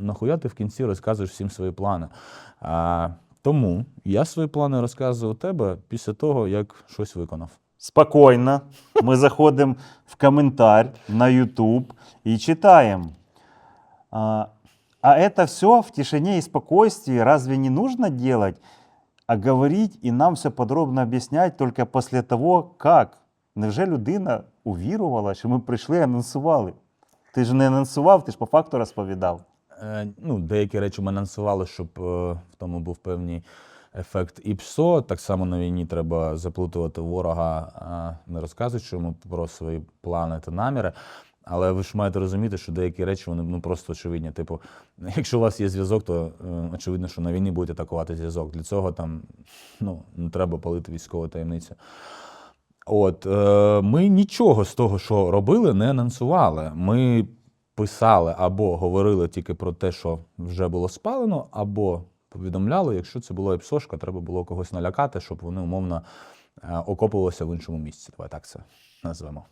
нахуя ти в кінці розказуєш всім свої плани. А, тому я свої плани розказую у тебе після того, як щось виконав. Спокойно. Мы заходим в комментарий на YouTube и читаем. А, а это все в тишине и спокойствии разве не нужно делать? А говорить і нам все подробно об'яснять тільки після того, як. Невже людина увірувала, що ми прийшли і анонсували? Ти ж не анонсував, ти ж по факту розповідав. Е, ну, деякі речі ми анонсували, щоб е, в тому був певний ефект ІПСО. Так само на війні треба заплутувати ворога, не розказуючи йому про свої плани та наміри. Але ви ж маєте розуміти, що деякі речі вони ну, просто очевидні. Типу, якщо у вас є зв'язок, то е, очевидно, що на війні будуть атакувати зв'язок. Для цього там ну, не треба палити військову таємницю. От е, ми нічого з того, що робили, не анонсували. Ми писали або говорили тільки про те, що вже було спалено, або повідомляли, якщо це була іпсошка, треба було когось налякати, щоб вони умовно е, окопувалися в іншому місці. Давай так це назвемо.